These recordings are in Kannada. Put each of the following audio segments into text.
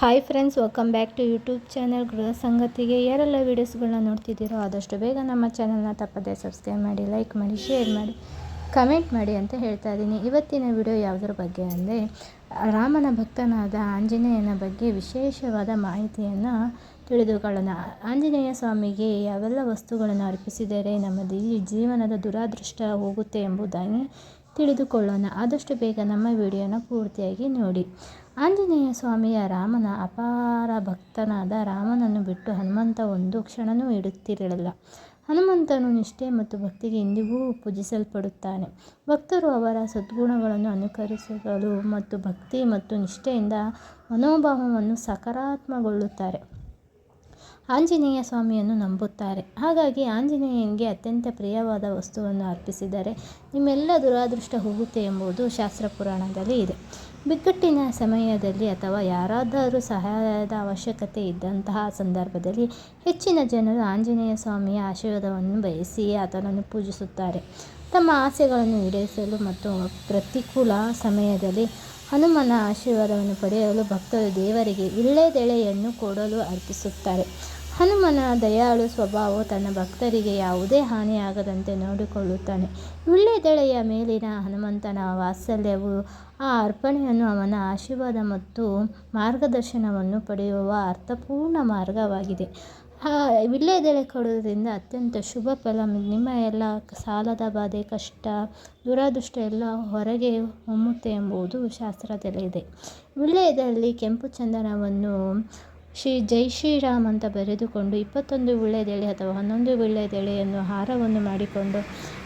Hi friends welcome back to YouTube channel ಗೃಹ ಸಂಗತಿಗೆ ಯಾರೆಲ್ಲ ವೀಡಿಯೋಸ್ಗಳನ್ನ ನೋಡ್ತಿದ್ದೀರೋ ಆದಷ್ಟು ಬೇಗ ನಮ್ಮ ಚಾನಲ್ನ ತಪ್ಪದೇ ಸಬ್ಸ್ಕ್ರೈಬ್ ಮಾಡಿ ಲೈಕ್ ಮಾಡಿ ಶೇರ್ ಮಾಡಿ ಕಮೆಂಟ್ ಮಾಡಿ ಅಂತ ಹೇಳ್ತಾ ಇದ್ದೀನಿ. ಇವತ್ತಿನ ವಿಡಿಯೋ ಯಾವುದ್ರ ಬಗ್ಗೆ ಅಂದರೆ, ರಾಮನ ಭಕ್ತನಾದ ಆಂಜನೇಯನ ಬಗ್ಗೆ ವಿಶೇಷವಾದ ಮಾಹಿತಿಯನ್ನು ತಿಳಿದುಕೊಳ್ಳೋಣ. ಆಂಜನೇಯ ಸ್ವಾಮಿಗೆ ಯಾವೆಲ್ಲ ವಸ್ತುಗಳನ್ನು ಅರ್ಪಿಸಿದರೆ ನಮ್ಮ ಜೀವನದ ದುರಾದೃಷ್ಟ ಹೋಗುತ್ತೆ ಎಂಬುದಾಗಿ ತಿಳಿದುಕೊಳ್ಳೋಣ. ಆದಷ್ಟು ಬೇಗ ನಮ್ಮ ವಿಡಿಯೋನ ಪೂರ್ತಿಯಾಗಿ ನೋಡಿ. ಆಂಜನೇಯ ಸ್ವಾಮಿಯ ರಾಮನ ಅಪಾರ ಭಕ್ತನಾದ ರಾಮನನ್ನು ಬಿಟ್ಟು ಹನುಮಂತ ಒಂದು ಕ್ಷಣನೂ ಇಡುತ್ತಿರಲಿಲ್ಲ ಹನುಮಂತನು ನಿಷ್ಠೆ ಮತ್ತು ಭಕ್ತಿಗೆ ಇಂದಿಗೂ ಪೂಜಿಸಲ್ಪಡುತ್ತಾನೆ. ಭಕ್ತರು ಅವರ ಸದ್ಗುಣಗಳನ್ನು ಅನುಕರಿಸಲು ಮತ್ತು ಭಕ್ತಿ ಮತ್ತು ನಿಷ್ಠೆಯಿಂದ ಮನೋಭಾವವನ್ನು ಸಕಾರಾತ್ಮಗೊಳ್ಳುತ್ತಾರೆ. ಆಂಜನೇಯ ಸ್ವಾಮಿಯನ್ನು ನಂಬುತ್ತಾರೆ. ಹಾಗಾಗಿ ಆಂಜನೇಯನಿಗೆ ಅತ್ಯಂತ ಪ್ರಿಯವಾದ ವಸ್ತುವನ್ನು ಅರ್ಪಿಸಿದರೆ ನಿಮ್ಮೆಲ್ಲ ದುರಾದೃಷ್ಟ ಹೋಗುತ್ತೆ ಎಂಬುದು ಶಾಸ್ತ್ರ ಪುರಾಣದಲ್ಲಿ ಇದೆ. ಬಿಕ್ಕಟ್ಟಿನ ಸಮಯದಲ್ಲಿ ಅಥವಾ ಯಾರಾದರೂ ಸಹಾಯದ ಅವಶ್ಯಕತೆ ಇದ್ದಂತಹ ಸಂದರ್ಭದಲ್ಲಿ ಹೆಚ್ಚಿನ ಜನರು ಆಂಜನೇಯ ಸ್ವಾಮಿಯ ಆಶೀರ್ವಾದವನ್ನು ಬಯಸಿ ಆತನನ್ನು ಪೂಜಿಸುತ್ತಾರೆ. ತಮ್ಮ ಆಸೆಗಳನ್ನು ಈಡೇರಿಸಲು ಮತ್ತು ಪ್ರತಿಕೂಲ ಸಮಯದಲ್ಲಿ ಹನುಮನ ಆಶೀರ್ವಾದವನ್ನು ಪಡೆಯಲು ಭಕ್ತರು ದೇವರಿಗೆ ವಿಳ್ಳೆದೆಳೆಯನ್ನು ಕೊಡಲು ಅರ್ಪಿಸುತ್ತಾರೆ. ಹನುಮನ ದಯಾಳು ಸ್ವಭಾವವು ತನ್ನ ಭಕ್ತರಿಗೆ ಯಾವುದೇ ಹಾನಿಯಾಗದಂತೆ ನೋಡಿಕೊಳ್ಳುತ್ತಾನೆ. ವಿಳ್ಳೆದೆಳೆಯ ಮೇಲಿನ ಹನುಮಂತನ ವಾತ್ಸಲ್ಯವು ಆ ಅರ್ಪಣೆಯನ್ನು ಅವನ ಆಶೀರ್ವಾದ ಮತ್ತು ಮಾರ್ಗದರ್ಶನವನ್ನು ಪಡೆಯುವ ಅರ್ಥಪೂರ್ಣ ಮಾರ್ಗವಾಗಿದೆ. ವಿಳ್ಳೆದೆಳೆ ಕೊಡೋದ್ರಿಂದ ಅತ್ಯಂತ ಶುಭ ಫಲ, ನಿಮ್ಮ ಎಲ್ಲ ಸಾಲದ ಬಾಧೆ, ಕಷ್ಟ, ದುರಾದೃಷ್ಟ ಎಲ್ಲ ಹೊರಗೆ ಹೊಮ್ಮುತ್ತೆ ಎಂಬುದು ಶಾಸ್ತ್ರದಲ್ಲಿದೆ. ವಿಳ್ಳೆದಲ್ಲಿ ಕೆಂಪು ಚಂದನವನ್ನು ಶ್ರೀ ಜೈ ಶ್ರೀರಾಮ್ ಅಂತ ಬರೆದುಕೊಂಡು ಇಪ್ಪತ್ತೊಂದು ವೀಳ್ಯದೆಲೆ ಅಥವಾ ಹನ್ನೊಂದು ವೀಳ್ಯದೆಲೆಯನ್ನು ಹಾರವನ್ನು ಮಾಡಿಕೊಂಡು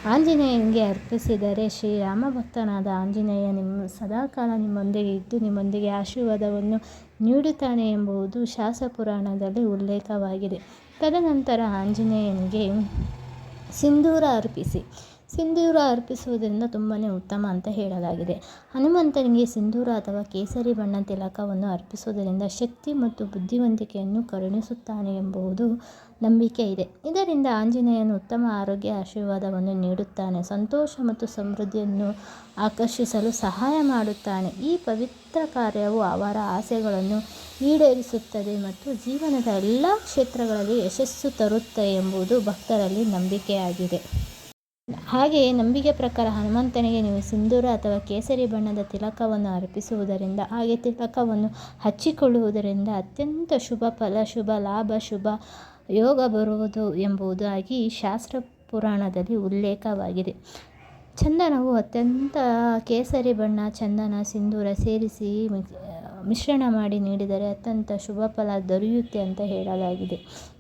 ಆಂಜನೇಯನಿಗೆ ಅರ್ಪಿಸಿದರೆ ಶ್ರೀರಾಮ ಭಕ್ತನಾದ ಆಂಜನೇಯ ನಿಮ್ಮ ಸದಾಕಾಲ ನಿಮ್ಮೊಂದಿಗೆ ಇದ್ದು ನಿಮ್ಮೊಂದಿಗೆ ಆಶೀರ್ವಾದವನ್ನು ನೀಡುತ್ತಾನೆ ಎಂಬುದು ಶಾಸಪುರಾಣದಲ್ಲಿ ಉಲ್ಲೇಖವಾಗಿದೆ. ತದನಂತರ ಆಂಜನೇಯನಿಗೆ ಸಿಂಧೂರ ಅರ್ಪಿಸಿ. ಸಿಂಧೂರ ಅರ್ಪಿಸುವುದರಿಂದ ತುಂಬಾ ಉತ್ತಮ ಅಂತ ಹೇಳಲಾಗಿದೆ. ಹನುಮಂತನಿಗೆ ಸಿಂಧೂರ ಅಥವಾ ಕೇಸರಿ ಬಣ್ಣ ತಿಲಕವನ್ನು ಅರ್ಪಿಸುವುದರಿಂದ ಶಕ್ತಿ ಮತ್ತು ಬುದ್ಧಿವಂತಿಕೆಯನ್ನು ಕರುಣಿಸುತ್ತಾನೆ ಎಂಬುದು ನಂಬಿಕೆ ಇದೆ. ಇದರಿಂದ ಆಂಜನೇಯನು ಉತ್ತಮ ಆರೋಗ್ಯ ಆಶೀರ್ವಾದವನ್ನು ನೀಡುತ್ತಾನೆ, ಸಂತೋಷ ಮತ್ತು ಸಮೃದ್ಧಿಯನ್ನು ಆಕರ್ಷಿಸಲು ಸಹಾಯ ಮಾಡುತ್ತಾನೆ. ಈ ಪವಿತ್ರ ಕಾರ್ಯವು ಅವರ ಆಸೆಗಳನ್ನು ಈಡೇರಿಸುತ್ತದೆ ಮತ್ತು ಜೀವನದ ಎಲ್ಲ ಕ್ಷೇತ್ರಗಳಲ್ಲಿ ಯಶಸ್ಸು ತರುತ್ತೆ ಎಂಬುದು ಭಕ್ತರಲ್ಲಿ ನಂಬಿಕೆಯಾಗಿದೆ. ಹಾಗೆಯೇ ನಂಬಿಕೆ ಪ್ರಕಾರ ಹನುಮಂತನಿಗೆ ನೀವು ಸಿಂಧೂರ ಅಥವಾ ಕೇಸರಿ ಬಣ್ಣದ ತಿಲಕವನ್ನು ಅರ್ಪಿಸುವುದರಿಂದ, ಹಾಗೆ ತಿಲಕವನ್ನು ಹಚ್ಚಿಕೊಳ್ಳುವುದರಿಂದ ಅತ್ಯಂತ ಶುಭ ಫಲ, ಶುಭ ಲಾಭ, ಶುಭ ಯೋಗ ಬರುವುದು ಎಂಬುದಾಗಿ ಶಾಸ್ತ್ರ ಪುರಾಣದಲ್ಲಿ ಉಲ್ಲೇಖವಾಗಿದೆ. ಚಂದನವು ಅತ್ಯಂತ ಕೇಸರಿ ಬಣ್ಣ, ಚಂದನ, ಸಿಂಧೂರ ಸೇರಿಸಿ ಮಿಶ್ರಣ ಮಾಡಿ ನೀಡಿದರೆ ಅತ್ಯಂತ ಶುಭ ಫಲ ದೊರೆಯುತ್ತೆ ಅಂತ ಹೇಳಲಾಗಿದೆ.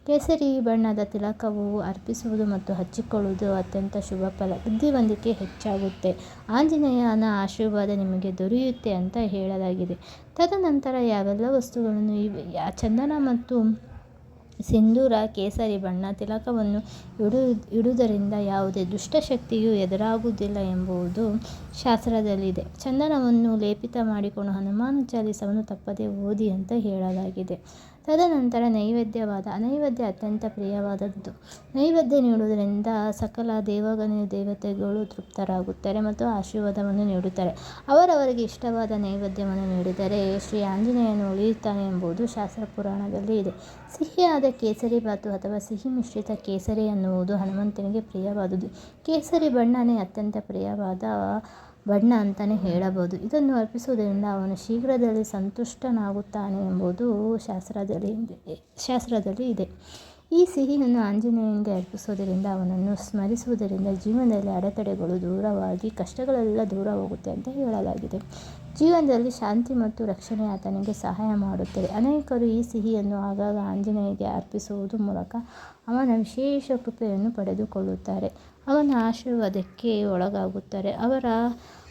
ಕೇಸರಿ ಬಣ್ಣದ ತಿಲಕವು ಅರ್ಪಿಸುವುದು ಮತ್ತು ಹಚ್ಚಿಕೊಳ್ಳುವುದು ಅತ್ಯಂತ ಶುಭ ಫಲ. ಬುದ್ಧಿವಂತಿಕೆ ಹೆಚ್ಚಾಗುತ್ತೆ. ಆಂಜನೇಯನ ಆಶೀರ್ವಾದ ನಿಮಗೆ ದೊರೆಯುತ್ತೆ ಅಂತ ಹೇಳಲಾಗಿದೆ. ತದನಂತರ ಯಾವೆಲ್ಲ ವಸ್ತುಗಳನ್ನು ಇವೆ? ಚಂದನ ಮತ್ತು ಸಿಂಧೂರ ಕೇಸರಿ ಬಣ್ಣ ತಿಲಕವನ್ನು ಇಡು, ಇಡುವುದರಿಂದ ಯಾವುದೇ ದುಷ್ಟಶಕ್ತಿಯು ಎದುರಾಗುವುದಿಲ್ಲ ಎಂಬುದು ಶಾಸ್ತ್ರದಲ್ಲಿದೆ. ಚಂದನವನ್ನು ಲೇಪಿತ ಮಾಡಿಕೊಂಡು ಹನುಮಾನ ಚಾಲಿಸವನ್ನು ತಪ್ಪದೇ ಓದಿ ಅಂತ ಹೇಳಲಾಗಿದೆ. ತದನಂತರ ನೈವೇದ್ಯವಾದ, ನೈವೇದ್ಯ ಅತ್ಯಂತ ಪ್ರಿಯವಾದದ್ದು. ನೈವೇದ್ಯ ನೀಡುವುದರಿಂದ ಸಕಲ ದೇವಗಣ ದೇವತೆಗಳು ತೃಪ್ತರಾಗುತ್ತಾರೆ ಮತ್ತು ಆಶೀರ್ವಾದವನ್ನು ನೀಡುತ್ತಾರೆ. ಅವರವರಿಗೆ ಇಷ್ಟವಾದ ನೈವೇದ್ಯವನ್ನು ನೀಡಿದರೆ ಶ್ರೀ ಆಂಜನೇಯನು ಉಳಿಯುತ್ತಾನೆ ಎಂಬುದು ಶಾಸ್ತ್ರ ಪುರಾಣದಲ್ಲಿ ಇದೆ. ಸಿಹಿಯಾದ ಕೇಸರಿ ಬಾತು ಅಥವಾ ಸಿಹಿ ಮಿಶ್ರಿತ ಕೇಸರಿ ಅನ್ನುವುದು ಹನುಮಂತನಿಗೆ ಪ್ರಿಯವಾದುದು. ಕೇಸರಿ ಬಣ್ಣನೇ ಅತ್ಯಂತ ಪ್ರಿಯವಾದ ಬಣ್ಣ ಅಂತಲೇ ಹೇಳಬಹುದು. ಇದನ್ನು ಅರ್ಪಿಸುವುದರಿಂದ ಅವನು ಶೀಘ್ರದಲ್ಲಿ ಸಂತುಷ್ಟನಾಗುತ್ತಾನೆ ಎಂಬುದು ಶಾಸ್ತ್ರದಲ್ಲಿ ಶಾಸ್ತ್ರದಲ್ಲಿ ಇದೆ. ಈ ಸಿಹಿಯನ್ನು ಆಂಜನೇಯನಿಗೆ ಅರ್ಪಿಸುವುದರಿಂದ ಅವನನ್ನು ಸ್ಮರಿಸುವುದರಿಂದ ಜೀವನದಲ್ಲಿ ಅಡೆತಡೆಗಳು ದೂರವಾಗಿ, ಕಷ್ಟಗಳೆಲ್ಲ ದೂರ ಹೋಗುತ್ತೆ ಅಂತ ಹೇಳಲಾಗಿದೆ. ಜೀವನದಲ್ಲಿ ಶಾಂತಿ ಮತ್ತು ರಕ್ಷಣೆ ಆತನಿಗೆ ಸಹಾಯ ಮಾಡುತ್ತದೆ. ಅನೇಕರು ಈ ಸಿಹಿಯನ್ನು ಆಗಾಗ ಆಂಜನೇಯಗೆ ಅರ್ಪಿಸುವುದು ಮೂಲಕ ಅವನ ವಿಶೇಷ ಕೃಪೆಯನ್ನು ಪಡೆದುಕೊಳ್ಳುತ್ತಾರೆ. ಅವನ ಆಶೀರ್ವಾದಕ್ಕೆ ಒಳಗಾಗುತ್ತಾರೆ. ಅವರ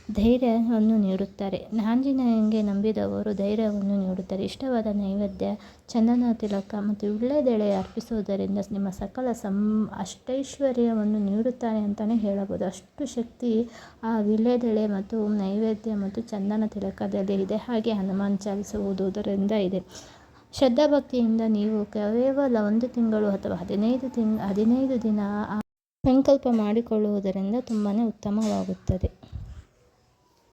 ಧೈರ್ಯವನ್ನು ನೀಡುತ್ತಾರೆ. ಆಂಜನೇಯನಿಗೆ ನಂಬಿದವರು ಧೈರ್ಯವನ್ನು ನೀಡುತ್ತಾರೆ. ಇಷ್ಟವಾದ ನೈವೇದ್ಯ, ಚಂದನ ತಿಲಕ ಮತ್ತು ವಿಳ್ಳೆದೆಳೆ ಅರ್ಪಿಸುವುದರಿಂದ ನಿಮ್ಮ ಸಕಲ ಸಂ, ಅಷ್ಟೈಶ್ವರ್ಯವನ್ನು ನೀಡುತ್ತಾರೆ ಅಂತಲೇ ಹೇಳಬಹುದು. ಅಷ್ಟು ಶಕ್ತಿ ಆ ವಿಳ್ಳೆದೆಳೆ ಮತ್ತು ನೈವೇದ್ಯ ಮತ್ತು ಚಂದನ ತಿಲಕದಲ್ಲಿ ಇದೆ. ಹಾಗೆ ಹನುಮಾನ್ ಚಾಲಿಸುವುದರಿಂದ ಇದೆ. ಶ್ರದ್ಧಾಭಕ್ತಿಯಿಂದ ನೀವು ಕೇವಲ ಒಂದು ತಿಂಗಳು ಅಥವಾ ಹದಿನೈದು ತಿಂಗ್ ಹದಿನೈದು ದಿನ ಸಂಕಲ್ಪ ಮಾಡಿಕೊಳ್ಳುವುದರಿಂದ ತುಂಬಾ ಉತ್ತಮವಾಗುತ್ತದೆ.